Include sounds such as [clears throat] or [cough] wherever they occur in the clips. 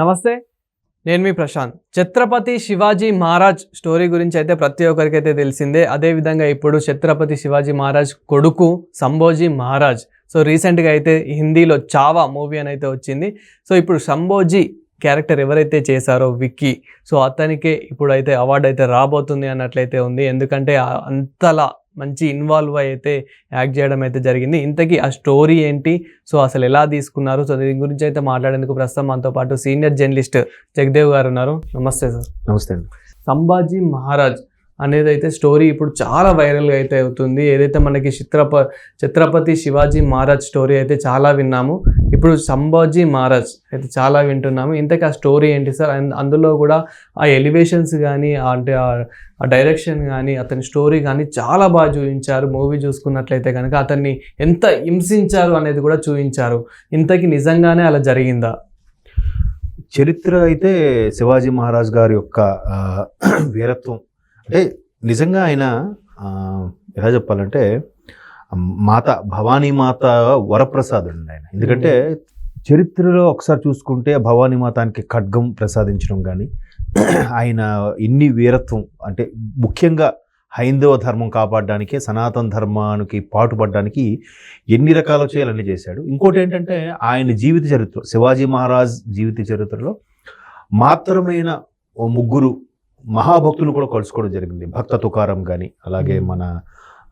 నమస్తే నేను మీ ప్రశాంత్. ఛత్రపతి శివాజీ మహారాజ్ స్టోరీ గురించి అయితే ప్రతి ఒక్కరికైతే తెలిసిందే. అదేవిధంగా ఇప్పుడు ఛత్రపతి శివాజీ మహారాజ్ కొడుకు సంభోజీ మహారాజ్. సో రీసెంట్గా అయితే హిందీలో చావా మూవీ అని అయితే వచ్చింది. సో ఇప్పుడు సంభోజీ క్యారెక్టర్ ఎవరైతే చేశారో విక్కీ. సో అతనికే ఇప్పుడు అయితే అవార్డు అయితే రాబోతుంది అన్నట్లయితే ఉంది. ఎందుకంటే అంతలా మంచి ఇన్వాల్వ్ అయితే యాక్ట్ చేయడం అయితే జరిగింది. ఇంతకీ ఆ స్టోరీ ఏంటి? సో అసలు ఎలా తీసుకున్నారు? సో దీని గురించి అయితే మాట్లాడేందుకు ప్రస్తుతం మనతో పాటు సీనియర్ జర్నలిస్ట్ జగదేవ్ గారు ఉన్నారు. నమస్తే సార్. నమస్తే సంభాజీ మహారాజ్ అనేది అయితే స్టోరీ ఇప్పుడు చాలా వైరల్గా అయితే అవుతుంది. ఏదైతే మనకి చిత్రప ఛత్రపతి శివాజీ మహారాజ్ స్టోరీ అయితే చాలా విన్నాము. ఇప్పుడు సంభాజీ మహారాజ్ అయితే చాలా వింటున్నాము. ఇంతకీ ఆ స్టోరీ ఏంటి సార్? అండ్ అందులో కూడా ఆ ఎలివేషన్స్ కానీ అంటే ఆ- డైరెక్షన్ కానీ అతని స్టోరీ కానీ చాలా బాగా చూపించారు. మూవీ చూసుకున్నట్లయితే కనుక అతన్ని ఎంత హింసించారు అనేది కూడా చూపించారు. ఇంతకీ నిజంగానే అలా జరిగిందా? చరిత్ర అయితే శివాజీ మహారాజ్ గారి యొక్క [clears throat] వీరత్వం అంటే నిజంగా ఆయన ఎలా చెప్పాలంటే మాత భవానీ మాత వరప్రసాదుడు ఆయన. ఎందుకంటే చరిత్రలో ఒకసారి చూసుకుంటే భవానీ మాతానికి ఖడ్గం ప్రసాదించడం కానీ ఆయన ఇన్ని వీరత్వం అంటే ముఖ్యంగా హైందవ ధర్మం కాపాడడానికి సనాతన ధర్మానికి పాటుపడడానికి ఎన్ని రకాల చేయాలని చేశాడు. ఇంకోటి ఏంటంటే ఆయన జీవిత చరిత్ర శివాజీ మహారాజ్ జీవిత చరిత్రలో మాత్రమైన ముగ్గురు మహాభక్తులు కూడా కలుసుకోవడం జరిగింది. భక్త తుకారం కానీ అలాగే మన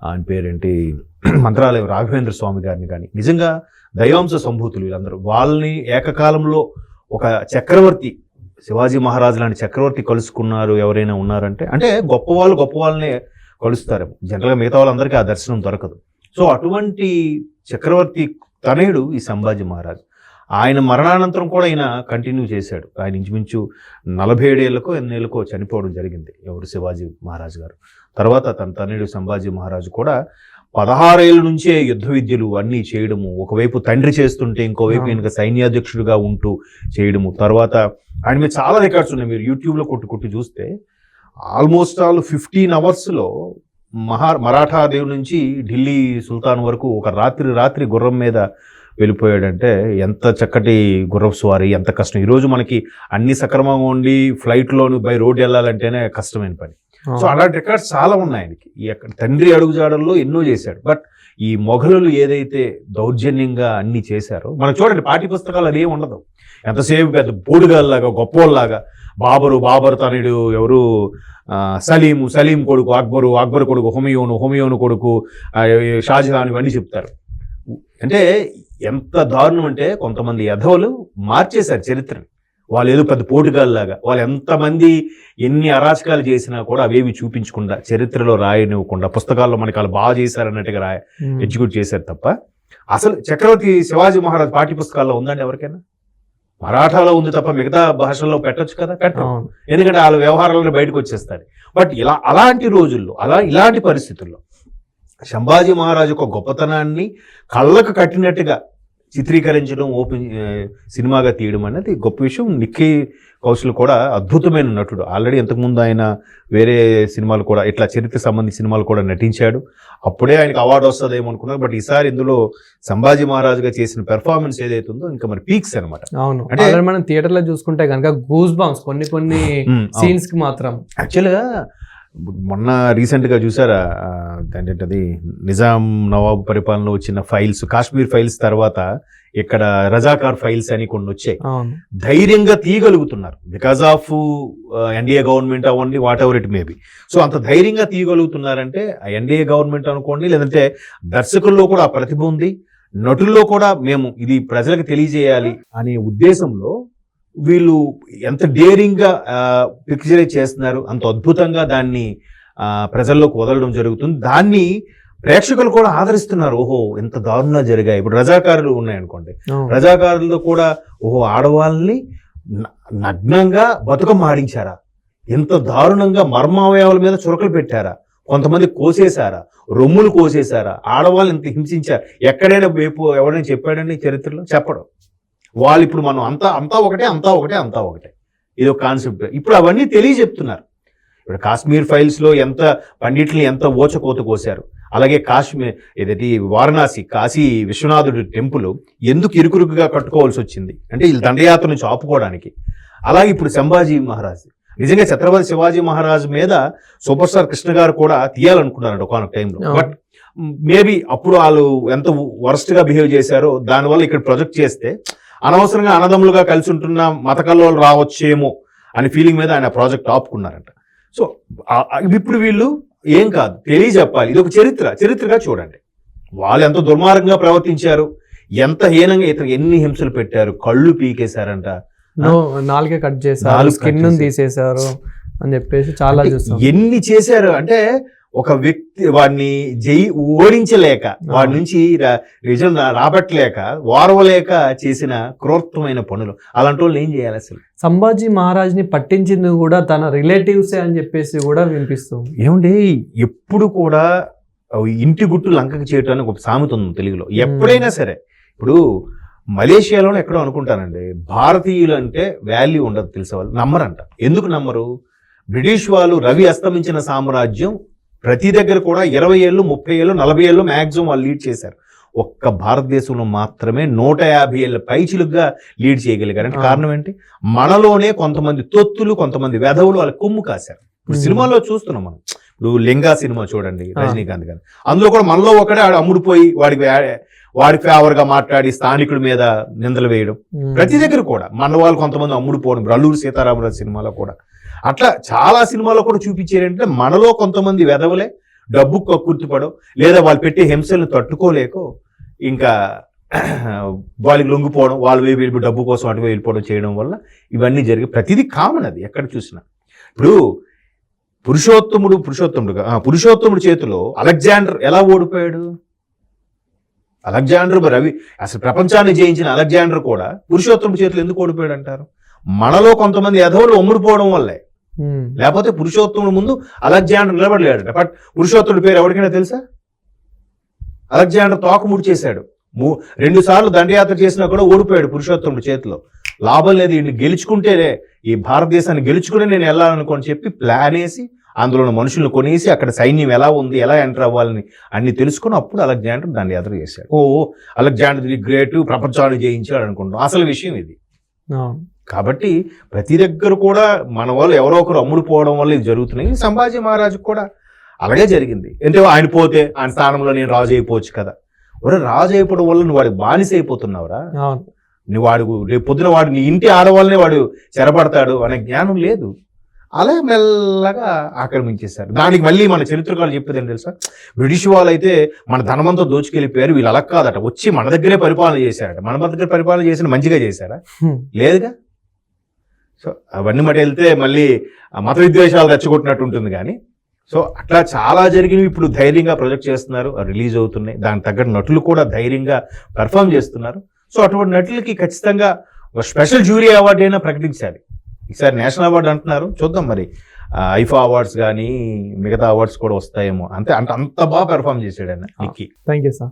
ఆయన పేరేంటి మంత్రాలయం రాఘవేంద్ర స్వామి గారిని కానీ నిజంగా దైవాంశ సంభూతులు వీళ్ళందరూ. వాళ్ళని ఏకకాలంలో ఒక చక్రవర్తి శివాజీ మహారాజు లాంటి చక్రవర్తి కలుసుకున్నారు ఎవరైనా ఉన్నారంటే అంటే గొప్ప వాళ్ళు గొప్ప వాళ్ళనే కలుస్తారేమో. జనరల్గా మిగతా వాళ్ళందరికీ ఆ దర్శనం దొరకదు. సో అటువంటి చక్రవర్తి తనయుడు ఈ సంభాజీ మహారాజ్. ఆయన మరణానంతరం కూడా ఆయన కంటిన్యూ చేశాడు. ఆయన ఇంచుమించు నలభై ఏడేళ్ళకో ఎన్నేళ్ళకో చనిపోవడం జరిగింది. ఎవరు? శివాజీ మహారాజ్ గారు. తర్వాత తన తనయుడు సంభాజీ మహారాజు కూడా పదహారేళ్ళ నుంచే యుద్ధ విద్యలు అన్నీ చేయడము ఒకవైపు తండ్రి చేస్తుంటే ఇంకోవైపు. ఈయనక సైన్యాధ్యక్షుడిగా ఉంటూ చేయడము తర్వాత ఆయన మీద చాలా రికార్డ్స్ ఉన్నాయి. మీరు యూట్యూబ్లో కొట్టు కొట్టి చూస్తే ఆల్మోస్ట్ ఆల్ ఫిఫ్టీన్ అవర్స్లో మహా మరాఠా దేవు నుంచి ఢిల్లీ సుల్తాన్ వరకు ఒక రాత్రి రాత్రి గుర్రం మీద వెళ్ళిపోయాడంటే ఎంత చక్కటి గుర్రపు స్వారీ ఎంత కష్టం. ఈరోజు మనకి అన్ని సక్రమంగా ఉండి ఫ్లైట్లోను బై రోడ్ వెళ్ళాలంటేనే కష్టమైన పని. సో అలాంటి రికార్డ్స్ చాలా ఉన్నాయి ఆయనకి. తండ్రి అడుగుజాడల్లో ఎన్నో చేశాడు. బట్ ఈ మొఘలులు ఏదైతే దౌర్జన్యంగా అన్ని చేశారో మనం చూడండి పాఠ్య పుస్తకాలు అదేం ఉండదు. ఎంతసేపు పెద్ద బోడుగాల్లాగా గొప్పోళ్ళలాగా బాబరు బాబరు తనయుడు ఎవరు? సలీము సలీం కొడుకు అక్బరు అక్బర్ కొడుకు హుమయోను హుమయోను కొడుకు షాజహాన్ ఇవన్నీ చెప్తారు. అంటే ఎంత దారుణం అంటే కొంతమంది యధవులు మార్చేశారు చరిత్రని. వాళ్ళు ఏదో పెద్ద పోటుగాల్లాగా వాళ్ళు ఎంతమంది ఎన్ని అరాచకాలు చేసినా కూడా అవేవి చూపించకుండా చరిత్రలో రాయనివ్వకుండా పుస్తకాల్లో మనకి వాళ్ళు బాగా చేశారన్నట్టుగా రాయ. ఎగ్జిక్యూట్ చేశారు తప్ప అసలు చక్రవర్తి శివాజీ మహారాజ్ పాఠ్య పుస్తకాల్లో ఉందండి ఎవరికైనా? మరాఠాలో ఉంది తప్ప మిగతా భాషల్లో పెట్టొచ్చు కదా? అవును. ఎందుకంటే వాళ్ళ వ్యవహారాలను బయటకు వచ్చేస్తారు. బట్ ఇలా అలాంటి రోజుల్లో అలా ఇలాంటి పరిస్థితుల్లో సంభాజీ మహారాజు యొక్క గొప్పతనాన్ని కళ్ళకు కట్టినట్టుగా చిత్రీకరించడం ఓపెన్ సినిమాగా తీయడం అనేది గొప్ప విషయం. నిక్కీ కౌశల్ కూడా అద్భుతమైన నటుడు. ఆల్రెడీ ఇంతకుముందు ఆయన వేరే సినిమాలు కూడా ఇట్లా చరిత్ర సంబంధించిన సినిమాలు కూడా నటించాడు. అప్పుడే ఆయనకు అవార్డు వస్తుందేమో అనుకున్నారు బట్ ఈసారి ఇందులో సంభాజీ మహారాజుగా చేసిన పెర్ఫార్మెన్స్ ఏదైతే ఉందో ఇంకా మరి పీక్స్ అనమాట అవును. అంటే- మనం థియేటర్లో చూసుకుంటే కనుక గూస్ బాంబ్స్ కొన్ని కొన్ని సీన్స్కి మాత్రం. యాక్చువల్గా మొన్న రీసెంట్గా చూసారా? ఏంటది నిజాం నవాబ్ పరిపాలనలో వచ్చిన ఫైల్స్ కాశ్మీర్ ఫైల్స్ తర్వాత ఇక్కడ రజాకార్ ఫైల్స్ అని కొన్ని వచ్చాయి. ధైర్యంగా తీయగలుగుతున్నారు. బికాస్ ఆఫ్ ఎన్డీఏ గవర్నమెంట్ అవ్వండి whatever it maybe so అంత ధైర్యంగా తీయగలుగుతున్నారంటే ఆ ఎన్డీఏ గవర్నమెంట్ అనుకోండి లేదంటే దర్శకుల్లో కూడా ఆ ప్రతిభ ఉంది. నటుల్లో కూడా మేము ఇది ప్రజలకు తెలియజేయాలి అనే ఉద్దేశంలో వీళ్ళు ఎంత డేరింగ్గా పిక్చరైజ్ చేస్తున్నారు అంత అద్భుతంగా దాన్ని ఆ, ప్రజల్లోకి వదలడం జరుగుతుంది. దాన్ని ప్రేక్షకులు కూడా ఆదరిస్తున్నారు. ఓహో ఎంత దారుణంగా జరిగాయి. ఇప్పుడు రజాకారులు ఉన్నాయనుకోండి. రజాకారులతో కూడా ఓహో ఆడవాళ్ళని నగ్నంగా బతుకమ్మ ఆడించారా? ఎంత దారుణంగా మర్మావయవాల మీద చురకలు పెట్టారా? కొంతమంది కోసేశారా? రొమ్ములు కోసేశారా? ఆడవాళ్ళని ఇంత హింసించారు ఎక్కడైనా వైపు ఎవరైనా చెప్పాడని చరిత్రలో చెప్పడం. వాళ్ళు ఇప్పుడు మనం అంతా అంతా ఒకటే అంతా ఒకటే అంతా ఒకటే. ఇది ఒక కాన్సెప్ట్ ఇప్పుడు అవన్నీ తెలియజెప్తున్నారు. ఇప్పుడు కాశ్మీర్ ఫైల్స్లో ఎంత పండిట్ని ఎంత ఓచకోత కోసారు అలాగే కాశ్మీర్ ఏదైతే ఈ వారణాసి కాశీ విశ్వనాథుడి టెంపుల్ ఎందుకు ఇరుకురుకుగా కట్టుకోవాల్సి వచ్చింది? అంటే వీళ్ళు దండయాత్ర నుంచి ఆపుకోవడానికి. అలాగే ఇప్పుడు సంభాజీ మహారాజ్. నిజంగా ఛత్రపతి శివాజీ మహారాజ్ మీద సూపర్ స్టార్ కృష్ణ గారు కూడా తీయాలనుకున్నారంట ఒకనొక టైంలో. బట్ మేబీ అప్పుడు వాళ్ళు ఎంత worst గా బిహేవ్ చేశారో దానివల్ల ఇక్కడ ప్రొజెక్ట్ చేస్తే అనవసరంగా అన్నదమ్ములుగా కలిసి ఉంటున్న మత కల్లోలు రావచ్చేమో అనే ఫీలింగ్ మీద ఆయన ప్రాజెక్ట్ ఆపుకున్నారంట. సో ఇప్పుడు వీళ్ళు ఏం కాదు తెలియజెప్పాలి. ఇది ఒక చరిత్ర. చరిత్రగా చూడండి. వాళ్ళు ఎంత దుర్మార్గంగా ప్రవర్తించారు ఎంత హీనంగా ఇతను ఎన్ని హింసలు పెట్టారు కళ్ళు పీకేశారంట. నాలుగే కట్ చేశారు స్కిన్. తీసేశారు అని చెప్పేసి చాలా చూస్తాం. ఎన్ని చేశారు? అంటే ఒక వ్యక్తి వాడిని జై ఓడించలేక వాడి నుంచి రిజల్ట్ రాబట్టలేక వారవలేక చేసిన క్రూరత్వమైన పనులు. అలాంటి వాళ్ళు ఏం చేయాలి అసలు? సంభాజీ మహారాజ్ని పట్టించింది కూడా తన రిలేటివ్సే అని చెప్పేసి కూడా వినిపిస్తుంది ఏమండి? ఎప్పుడు కూడా ఇంటి గుట్టు లంకకి చేయటానికి ఒక సామెత ఉంది తెలుగులో. ఎప్పుడైనా సరే. ఇప్పుడు మలేషియాలోనే ఎక్కడో అనుకుంటానండి. భారతీయులు అంటే వాల్యూ ఉండదు తెలిసే వాళ్ళు? నమ్మరంట. ఎందుకు నమ్మరు? బ్రిటిష్ వాళ్ళు రవి అస్తమించిన సామ్రాజ్యం ప్రతి దగ్గర కూడా ఇరవై ఏళ్ళు ముప్పై ఏళ్ళు నలభై ఏళ్ళు మ్యాక్సిమం వాళ్ళు లీడ్ చేశారు. ఒక్క భారతదేశంలో మాత్రమే నూట యాభై ఏళ్ళ పైచిలుగా లీడ్ చేయగలిగారు. అంటే. కారణం ఏంటి? మనలోనే కొంతమంది తొత్తులు కొంతమంది వెధవులు వాళ్ళ కొమ్ము కాశారు. ఇప్పుడు. సినిమాలో చూస్తున్నాం మనం. ఇప్పుడు లింగా సినిమా చూడండి. రజనీకాంత్ గారు. అందులో కూడా మనలో ఒకడే ఆడు అమ్ముడుపోయి వాడికి వాడి ఫేవర్గా మాట్లాడి స్థానికుడి మీద నిందలు వేయడం. ప్రతి దగ్గర కూడా మన వాళ్ళు కొంతమంది అమ్ముడుపోవడం అల్లూరు సీతారామరాజు సినిమాలో కూడా. అట్లా చాలా సినిమాలో కూడా చూపించేటంటే మనలో కొంతమంది వెధవలే డబ్బు కక్కుర్తిపడో లేదా వాళ్ళు పెట్టే హింసలను తట్టుకోలేకో ఇంకా వాళ్ళకి లొంగిపోవడం వాళ్ళు వెళ్ళి వెళ్ళి డబ్బు కోసం అటువై వెళ్ళిపోవడం చేయడం వల్ల ఇవన్నీ జరిగి ప్రతిదీ కామన్ అది ఎక్కడ చూసినా. ఇప్పుడు పురుషోత్తముడు పురుషోత్తముడు పురుషోత్తముడు చేతిలో అలెగ్జాండర్ ఎలా ఓడిపోయాడు? అలెగ్జాండర్ రవి అసలు ప్రపంచాన్ని జయించిన అలెగ్జాండర్ కూడా పురుషోత్తముడు చేతిలో ఎందుకు ఓడిపోయాడు అంటారు మనలో కొంతమంది యధవులు ఒమ్ముడిపోవడం వల్లే. లేకపోతే పురుషోత్తముడు ముందు అలెగ్జాండర్ నిలబడలేడు. బట్ పురుషోత్తముడి పేరు ఎవరికైనా తెలుసా? అలెగ్జాండర్ తోక ముడిచేశాడు రెండు సార్లు దండయాత్ర చేసినా కూడా ఓడిపోయాడు పురుషోత్తముడి చేతిలో. లాభం లేదు వీడిని గెలుచుకుంటేనే ఈ భారతదేశాన్ని గెలుచుకుని నేను వెళ్ళాలనుకోని చెప్పి ప్లాన్ వేసి అందులో ఉన్న మనుషులను కొనేసి అక్కడ సైన్యం ఎలా ఉంది ఎలా ఎంటర్ అవ్వాలని అన్ని తెలుసుకుని అప్పుడు అలెగ్జాండర్ దండయాత్ర చేశాడు. ఓ అలెగ్జాండర్ ది గ్రేట్ ప్రపంచాన్ని జయించాడు అనుకుంటాం అసలు విషయం ఇది. కాబట్టి ప్రతి దగ్గర కూడా మన వాళ్ళు ఎవరో ఒకరు అమ్ముడుపోవడం వల్ల ఇది జరుగుతున్నాయి. సంభాజీ మహారాజు కూడా అలాగే జరిగింది. అంటే ఆయన పోతే ఆయన స్థానంలో నేను రాజు అయిపోవచ్చు కదా. ఒరే రాజు అయిపోవడం వల్ల నువ్వు వాడికి బానిస అయిపోతున్నావురా. నువ్వు వాడు రేపు పొద్దున వాడు నీ ఇంటి ఆడవాళ్ళనే వాడు చెరపడతాడు అనే జ్ఞానం లేదు. అలా మెల్లగా ఆక్రమించేశారు. దానికి మళ్ళీ మన చరిత్రకాలు చెప్పేది ఏంటి తెలుసా? బ్రిటిష్ వాళ్ళు అయితే మన ధనమంతా దోచుకెళ్ళిపోయారు. వీళ్ళు అలా కాదట. వచ్చి మన దగ్గరే పరిపాలన చేశారట. మన దగ్గర పరిపాలన చేసిన మంచిగా చేశారా. లేదుగా? సో అవన్నీ మటు వెళ్తే మళ్ళీ మత విద్వేషాలు రెచ్చగొట్టినట్టు ఉంటుంది కానీ. సో అట్లా చాలా జరిగినవి ఇప్పుడు ధైర్యంగా ప్రొజెక్ట్ చేస్తున్నారు రిలీజ్ అవుతున్నాయి. దానికి తగ్గట్టు నటులు కూడా ధైర్యంగా పెర్ఫామ్ చేస్తున్నారు. సో అటువంటి నటులకి ఖచ్చితంగా ఒక స్పెషల్ జ్యూరీ అవార్డు అయినా ప్రకటించాలి. ఈసారి నేషనల్ అవార్డు అంటున్నారు. చూద్దాం మరి. ఐఫా అవార్డ్స్ కానీ మిగతా అవార్డ్స్ కూడా వస్తాయేమో. అంతే అంత అంత బాగా పెర్ఫామ్ చేశాడు ఆయన థ్యాంక్ యూ సార్.